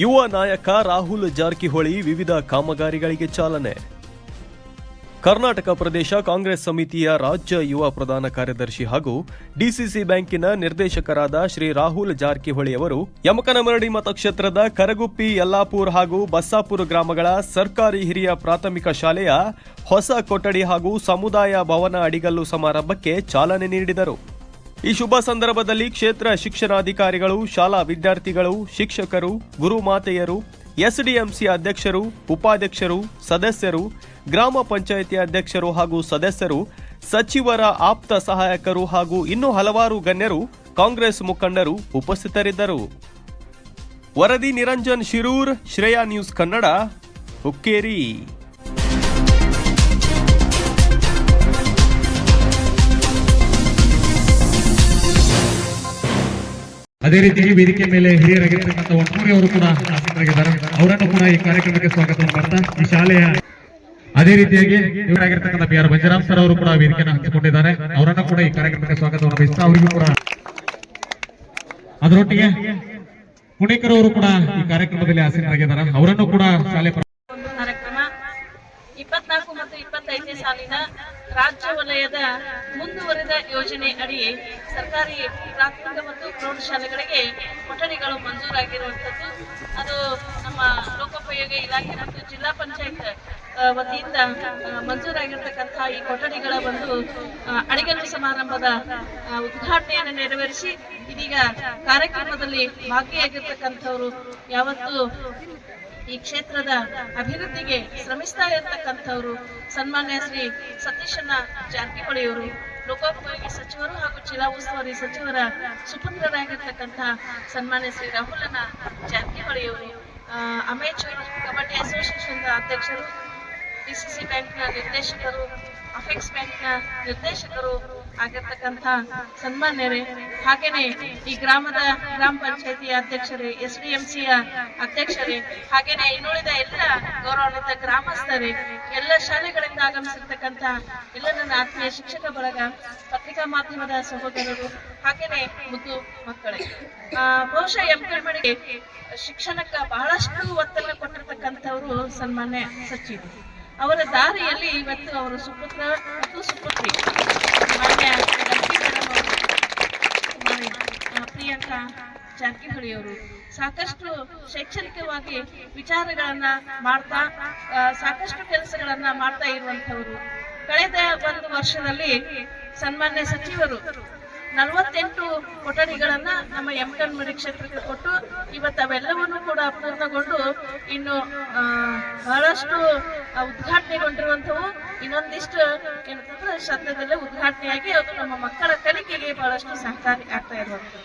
ಯುವ ನಾಯಕ ರಾಹುಲ್ ಜಾರಕಿಹೊಳಿ ವಿವಿಧ ಕಾಮಗಾರಿಗಳಿಗೆ ಚಾಲನೆ. ಕರ್ನಾಟಕ ಪ್ರದೇಶ ಕಾಂಗ್ರೆಸ್ ಸಮಿತಿಯ ರಾಜ್ಯ ಯುವ ಪ್ರಧಾನ ಕಾರ್ಯದರ್ಶಿ ಹಾಗೂ ಡಿಸಿಸಿ ಬ್ಯಾಂಕಿನ ನಿರ್ದೇಶಕರಾದ ಶ್ರೀ ರಾಹುಲ್ ಜಾರಕಿಹೊಳಿ ಅವರು ಯಮಕನಮರಡಿ ಮತಕ್ಷೇತ್ರದ ಕರಗುಪ್ಪಿ, ಯಲ್ಲಾಪುರ್ ಹಾಗೂ ಬಸ್ಸಾಪುರ ಗ್ರಾಮಗಳ ಸರ್ಕಾರಿ ಹಿರಿಯ ಪ್ರಾಥಮಿಕ ಶಾಲೆಯ ಹೊಸ ಕೊಠಡಿ ಹಾಗೂ ಸಮುದಾಯ ಭವನ ಅಡಿಗಲ್ಲು ಸಮಾರಂಭಕ್ಕೆ ಚಾಲನೆ ನೀಡಿದರು. ಈ ಶುಭ ಸಂದರ್ಭದಲ್ಲಿ ಕ್ಷೇತ್ರ ಶಿಕ್ಷಣಾಧಿಕಾರಿಗಳು, ಶಾಲಾ ವಿದ್ಯಾರ್ಥಿಗಳು, ಶಿಕ್ಷಕರು, ಗುರುಮಾತೆಯರು, ಎಸ್ಡಿಎಂಸಿ ಅಧ್ಯಕ್ಷರು, ಉಪಾಧ್ಯಕ್ಷರು, ಸದಸ್ಯರು, ಗ್ರಾಮ ಪಂಚಾಯಿತಿ ಅಧ್ಯಕ್ಷರು ಹಾಗೂ ಸದಸ್ಯರು, ಸಚಿವರ ಆಪ್ತ ಸಹಾಯಕರು ಹಾಗೂ ಇನ್ನೂ ಹಲವಾರು ಗಣ್ಯರು, ಕಾಂಗ್ರೆಸ್ ಮುಖಂಡರು ಉಪಸ್ಥಿತರಿದ್ದರು. ವರದಿ ನಿರಂಜನ್ ಶಿರೂರ್, ಶ್ರೇಯಾ ನ್ಯೂಸ್ ಕನ್ನಡ, ಹುಕ್ಕೇರಿ. ಅದೇ ರೀತಿಯಾಗಿ ವೇದಿಕೆ ಮೇಲೆ ಹಿರಿಯರಾಗಿರ್ತಕ್ಕಂಥ ಒಟ್ಟೂರಿ ಅವರು ಕೂಡ ಆಸಕ್ತರಾಗಿದ್ದಾರೆ. ಅವರನ್ನು ಕೂಡ ಈ ಕಾರ್ಯಕ್ರಮಕ್ಕೆ ಸ್ವಾಗತ ಮಾಡ್ತಾ ಈ ಶಾಲೆಯ ಅದೇ ರೀತಿಯಾಗಿ ಇವರಾಗಿರ್ತಕ್ಕಂಥ ಬಿ ಆರ್ ಬಂಜರಾಮ್ ಸರ್ ಅವರು ಕೂಡ ವೇದಿಕೆಯನ್ನು ಹಂಚಿಕೊಂಡಿದ್ದಾರೆ. ಅವರನ್ನು ಕೂಡ ಈ ಕಾರ್ಯಕ್ರಮಕ್ಕೆ ಸ್ವಾಗತವನ್ನು ಬಯಸ್ತಾ ಅವರಿಗೂ ಕೂಡ ಅದರೊಟ್ಟಿಗೆ ಪುಣೇಕರ್ ಅವರು ಕೂಡ ಈ ಕಾರ್ಯಕ್ರಮದಲ್ಲಿ ಆಸಕ್ತರಾಗಿದ್ದಾರೆ ಅವರನ್ನು ಕೂಡ ಶಾಲೆ ಇಪ್ಪತ್ನಾಲ್ಕು ಮತ್ತು ಇಪ್ಪತ್ತೈದನೇ ಸಾಲಿನ ರಾಜ್ಯ ವಲಯದ ಮುಂದುವರೆದ ಯೋಜನೆ ಅಡಿ ಸರ್ಕಾರಿ ಪ್ರಾಥಮಿಕ ಮತ್ತು ಪ್ರೌಢಶಾಲೆಗಳಿಗೆ ಕೊಠಡಿಗಳು ಮಂಜೂರಾಗಿರುವಂಥದ್ದು. ಅದು ನಮ್ಮ ಲೋಕೋಪಯೋಗಿ ಇಲಾಖೆ ಮತ್ತು ಜಿಲ್ಲಾ ಪಂಚಾಯತ್ ವತಿಯಿಂದ ಮಂಜೂರಾಗಿರ್ತಕ್ಕಂತಹ ಈ ಕೊಠಡಿಗಳ ಒಂದು ಅಡಿಗಲ್ಲು ಸಮಾರಂಭದ ಉದ್ಘಾಟನೆಯನ್ನು ನೆರವೇರಿಸಿ ಇದೀಗ ಕಾರ್ಯಕ್ರಮದಲ್ಲಿ ಭಾಗಿಯಾಗಿರ್ತಕ್ಕಂಥವರು ಯಾವತ್ತು ಈ ಕ್ಷೇತ್ರದ ಅಭಿವೃದ್ಧಿಗೆ ಶ್ರಮಿಸ್ತಾ ಇರತಕ್ಕಂಥವರು ಸನ್ಮಾನ್ಯ ಶ್ರೀ ಸತೀಶನ ಜಾರಕಿಹೊಳಿಯವರು, ಲೋಕೋಪಯೋಗಿ ಸಚಿವರು ಹಾಗೂ ಜಿಲ್ಲಾ ಉಸ್ತುವಾರಿ ಸಚಿವರ ಸುಪುತ್ರರಾಗಿರ್ತಕ್ಕಂಥ ಸನ್ಮಾನ್ಯ ಶ್ರೀ ರಾಹುಲನ ಜಾರಕಿಹೊಳಿಯವರು ಅಮೇಚೂರ್ ಕಬಡ್ಡಿ ಅಸೋಸಿಯೇಷನ್ ಅಧ್ಯಕ್ಷರು, ಡಿಸಿಸಿ ಬ್ಯಾಂಕ್ನ ನಿರ್ದೇಶಕರು ಅಫೆಕ್ಸ್ ಬ್ಯಾಂಕ್ನ ನಿರ್ದೇಶಕರು ಆಗಿರ್ತಕ್ಕಂಥ ಸನ್ಮಾನ್ಯರೇ, ಹಾಗೇನೆ ಈ ಗ್ರಾಮದ ಗ್ರಾಮ ಪಂಚಾಯತಿಯ ಅಧ್ಯಕ್ಷರೇ, ಎಸ್ ಡಿ ಎಂ ಸಿಯ ಅಧ್ಯಕ್ಷರೇ, ಹಾಗೇನೆ ಇನ್ನುಳಿದ ಎಲ್ಲ ಗೌರವಾನ್ವಿತ ಗ್ರಾಮಸ್ಥರೇ, ಎಲ್ಲ ಶಾಲೆಗಳಿಂದ ಆಗಮಿಸಿರ್ತಕ್ಕಂಥ ಎಲ್ಲ ನನ್ನ ಆತ್ಮೀಯ ಶಿಕ್ಷಕ ಬಳಗ, ಪತ್ರಿಕಾ ಮಾಧ್ಯಮದ ಸಹೋದರರು, ಹಾಗೇನೆ ಮುದ್ದು ಮಕ್ಕಳೇ. ಬಹುಶಃ ಎಂ ಕಲ್ಮಣಿಗೆ ಶಿಕ್ಷಣಕ್ಕೆ ಬಹಳಷ್ಟು ಒತ್ತನ್ನು ಕೊಟ್ಟಿರ್ತಕ್ಕಂಥವ್ರು ಸನ್ಮಾನ್ಯ ಸಚಿವರು. ಅವರ ದಾರಿಯಲ್ಲಿ ಇವತ್ತು ಅವರ ಸುಪುತ್ರ ಮತ್ತು ಸುಪುತ್ರಿ. ಮಾನ್ಯ ಪ್ರಿಯಾಂಕಾ ಜಾರಕಿಹೊಳಿ ಅವರು ಸಾಕಷ್ಟು ಶೈಕ್ಷಣಿಕವಾಗಿ ವಿಚಾರಗಳನ್ನ ಮಾಡ್ತಾ ಸಾಕಷ್ಟು ಕೆಲಸಗಳನ್ನ ಮಾಡ್ತಾ ಇರುವಂತವರು ಕಳೆದ ಒಂದು ವರ್ಷದಲ್ಲಿ ಸನ್ಮಾನ್ಯ ಸಚಿವರು ನಲವತ್ತೆಂಟು ಕೊಠಡಿಗಳನ್ನ ನಮ್ಮ ಯಮಕನ್ಮಡಿ ಕ್ಷೇತ್ರಕ್ಕೆ ಕೊಟ್ಟು ಇವತ್ತು ಅವೆಲ್ಲವನ್ನು ಕೂಡ ಪೂರ್ಣಗೊಂಡು ಇನ್ನು ಬಹಳಷ್ಟು ಉದ್ಘಾಟನೆಗೊಂಡಿರುವಂಥವು ಇನ್ನೊಂದಿಷ್ಟು ಏನಂತಂದ್ರೆ ಸದ್ಯದಲ್ಲೇ ಉದ್ಘಾಟನೆಯಾಗಿ ನಮ್ಮ ಮಕ್ಕಳ ಕಲಿಕೆಗೆ ಬಹಳಷ್ಟು ಸಹಕಾರಿ ಆಗ್ತಾ ಇರುವಂಥದ್ದು.